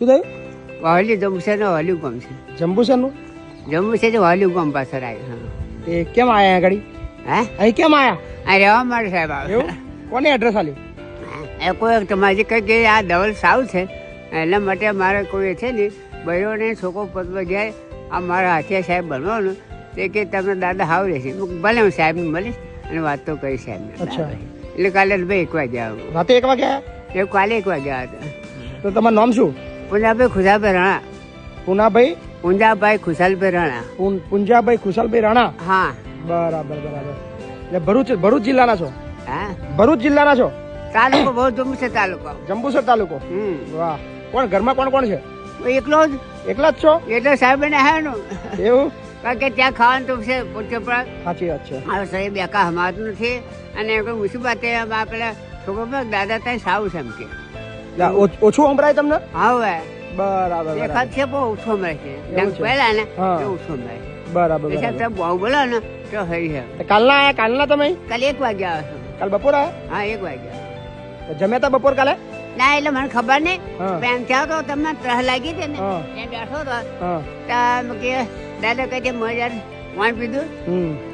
શું થયું? વાલી જમ્મુ છે ને વાહલી ગામ છે. જંબુસરનું? તો વાહલી ગામ પાછળ આવ્યું એ કેમ આયા આગળ? હા? અહીં કેમ આયા? આ રહેવા માટે સાહેબ આવ્યો કોને એડ્રેસ આલ્યું એ કોઈ તમારી કઈ કે આ ડબલ સાવ છે એટલા માટે મારે કોઈ છે ને બહેરોને છોકરો પદમાં જાય આ મારા હાથે સાહેબ બનવાનું તે કે તમને દાદા હાવ રહેશે ભલે હું સાહેબને મળીશ અને વાત તો કરી સાહેબ એટલે કાલે ભાઈ એક વાગે આવ્યો રાતે એક વાગે એ કાલે એક વાગે હતા. તો તમારું નામ શું? પુંજાભાઈ ખુશાલભાઈ રાણા. પૂનાભાઈ પુંજાભાઈ ખુશાલભાઈ રાણા. પુંજાભાઈ ખુશાલભાઈ રાણા? હા. બરાબર બરાબર. એટલે ભરૂચ ભરૂચ જિલ્લાના છો? હા? ભરૂચ જિલ્લાના છો? તાલુકો બહુ જંબુસર તાલુકો. જંબુસર તાલુકો? હમ. વાહ. કોણ ઘરમાં કોણ કોણ છે? એકલો જ. એકલા જ છો? એટલે સાહેબ ને. હાનું એવું? કારણ કે ત્યાં ખાવાનું તો છે પોતે પણ. સાચી વાત છે. હવે સાહેબ એકા હમાતું નથી. અને કોઈ મુસીબત એ આ પેલા છોકરો દાદા ત્યાં સાવ છે એમ કે. એટલે ઓ- ઓછું સંભળાય તમને? હવે. બરાબર એક છે બહુ ઓછો મળે છે. પહેલા ને. ઓછો મળે બરાબર તમે બહુ બોલો ને તો હરી છે કાલના કાલના તમે? કાલે એક વાગ્યા આવશો કાલ બપોર હા એક તો જમ્યા તા બપોર કાલે? ના એટલે મને ખબર નહીં. બેંક થયો તો તમને ત્રહ લાગી હતી ને. ત્યાં બેઠો હતો હા. કે દાદા કહે છે મેં વાણ પીધું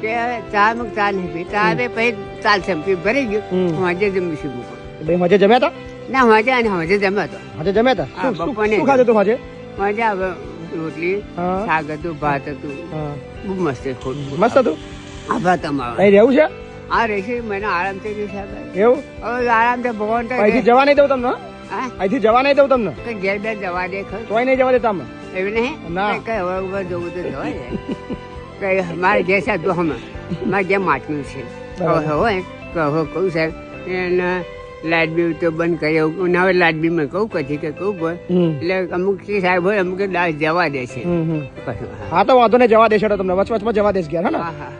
કે ચા મુક ચા નહીં પી. ચા પછી ચાલશે ભરી ગયું. હું આજે જમીશું ભાઈ મજે જમ્યા તા? ના હું આજે અને હજે જમ્યો હતો. આજે જમ્યા તા શું ખાધું તું આજે? મજા આવે રોટલી શાક હતું ભાત હતું. બહુ મસ્ત છે મસ્ત હતું? આભાર તમારો અહીં રહેવું છે? આ રહેશે મને આરામ થઈ જશે એવું? હવે આરામથી ભગવાન અહીંથી જવા નહીં દઉં તમને હા? અહીંથી જવા નહીં દઉં તમને? કે ઘેર બે જવા દે ખરું? તોય નહીં જવા દે તમે. એવું નહીં? ના. કઈ કઈ હવે ઉપર જવું તો જવા દે કઈ મારે ઘેર છે હમણાં મારે ઘેર માટલું છે. હવે હવે કહું સાહેબ એને લાઇટ બિલ તો બંધ કર્યો. હું હવે લાઇટ બિલ મેં કહું પછી કે કહું પણ એટલે અમુક કે સાહેબ હોય અમુક દાસ જવા દે છે. હા તો વાંધો નહીં જવા દેશે તમને. વચ વચમાં જવા દેશ ગયા હા હા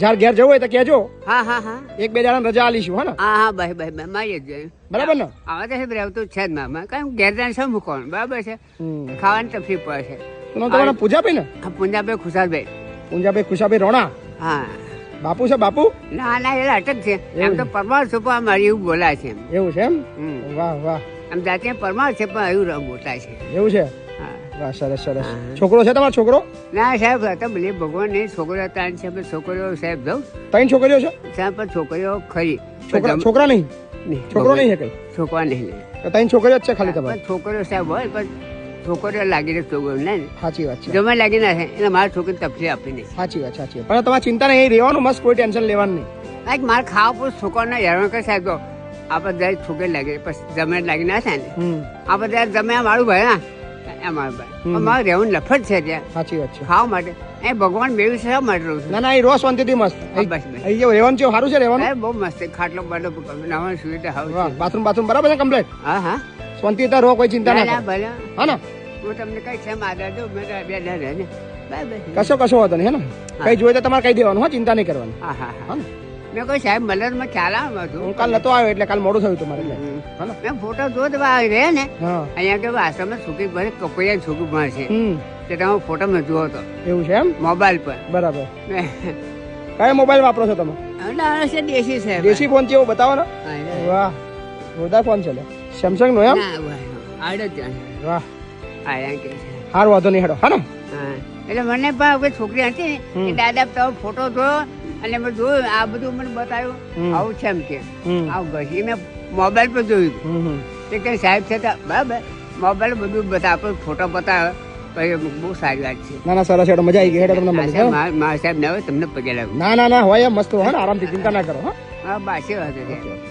જ્યારે ઘેર જવું હોય તો કહેજો. હા હા હા. એક બે જણા રજા આલીશું હા હા હા ભાઈ ભાઈ મારી જ બરાબર ને? આવા તો સાહેબ રહેતું છે જ મામા. કારણ ઘેર જાણ શું મૂકવાનું? બરાબર છે. ખાવાની તકલીફ પડે છે તમારું પૂજાભાઈ ને? પૂંજાભાઈ ખુશાલભાઈ. પૂંજાભાઈ ખુશાભાઈ રોણા? હા. બાપુ છે બાપુ? ના ના એ અટક છે. એમ તો પરમાર છુપા મારી એવું બોલાય છે એવું છે એમ? વાહ વાહ. આમ જાતે પરમાર છે પણ એવું રંગ બોલાય છે. એવું છે? હા. વાહ સરસ સરસ. છોકરો છે તમારો છોકરો? ના સાહેબ હતા ભલે ભગવાન નહીં છોકરો તાન છે પણ છોકરીઓ સાહેબ જવું ત્રણ છોકરીઓ છે? સાહેબ પણ છોકરીઓ ખરી. છોકરા છોકરા નહીં? છોકરો નહીં છે કઈ? છોકરા નહીં ત્રણ છોકરીઓ જ છે ખાલી તમારે? છોકરીઓ સાહેબ હોય પણ છોકરીઓ લાગીને છોકરીઓ ને? સાચી વાત છે. જમા લાગી ના થાય એટલે મારા છોકરી તકલીફ આપી નહીં સાચી વાત સાચી પણ તમારે ચિંતા નહીં રહેવાનું મસ્ત કોઈ ટેન્શન લેવાનું નહીં. લાઈક મારે ખાવા પર છોકરાને હેરાન કરી સાહેબ આપણે દરેક છોકરી લાગે પછી જમે લાગી ના થાય ને? આપણે દરેક જમે મારું ભાઈ ના એ મારું ભાઈ. લફટ છે ત્યાં. સાચી વાત છે. ખાવા માટે. એ ભગવાન બેવી શા માટે રહું છું? ના ના એ રોજ શાંતિથી મસ્ત. અહીં જેવું રહેવાનું છે સારું છે રહેવાનું? બહુ મસ્ત ખાટલો બાટલો નવા સુવિધા હાવ બાથરૂમ બાથરૂમ બરાબર છે કમ્પ્લીટ? હા હા. શાંતિથી રહો કોઈ ચિંતા ના હા ને. હું તમને કઈ છે મારા દો મેં તો બે ડર ને. કશો કશો વાંધો નહીં હે. ને કઈ જોઈએ તો તમારે કહી દેવાનું હા ચિંતા નહીં કરવાની. હા હા હા. મેં કોઈ સાહેબ મલરમાં ખ્યાલ આવ્યો હતું હું કાલ નતો આવ્યો એટલે કાલ મોડું થયું તમારે એટલે. મેં ફોટો જોતવા આવી રહ્યા ને અહીંયા કે આશ્રમમાં છોકરી ભરે કપૈયા છોકરી ભણે છે. તે તમે ફોટો મેં જોયો હતો. એવું છે એમ? મોબાઈલ પર. બરાબર. કયો મોબાઈલ વાપરો છો તમે? છે દેશી છે. દેશી ફોન છે એવું બતાવો ને. વાહ. જોરદાર ફોન છે સેમસંગ નો એમ. વાહ. એમ કે છે. હાર વાંધો નહીં હેડો. હા ને હા. એટલે મને પણ કોઈ છોકરી હતી ને દાદા તમે ફોટો જોયો અને મેં જોયું આ બધું મને બતાવ્યું. આવું છે એમ કે. આવું ઘસી મેં મોબાઈલ પર જોયું. તે કઈ સાહેબ છે બરાબર. મોબાઈલ બધું બતાવે ફોટો બતાવે. પછી બહુ સારી વાત છે. ના ના સરસ હેડો. મજા આવી ગઈ હેડો તમને મળી સાહેબ ના તમને પગે ના ના ના હોય મસ્ત હોય આરામથી ચિંતા ના કરો હા. હા બાસી વાત છે.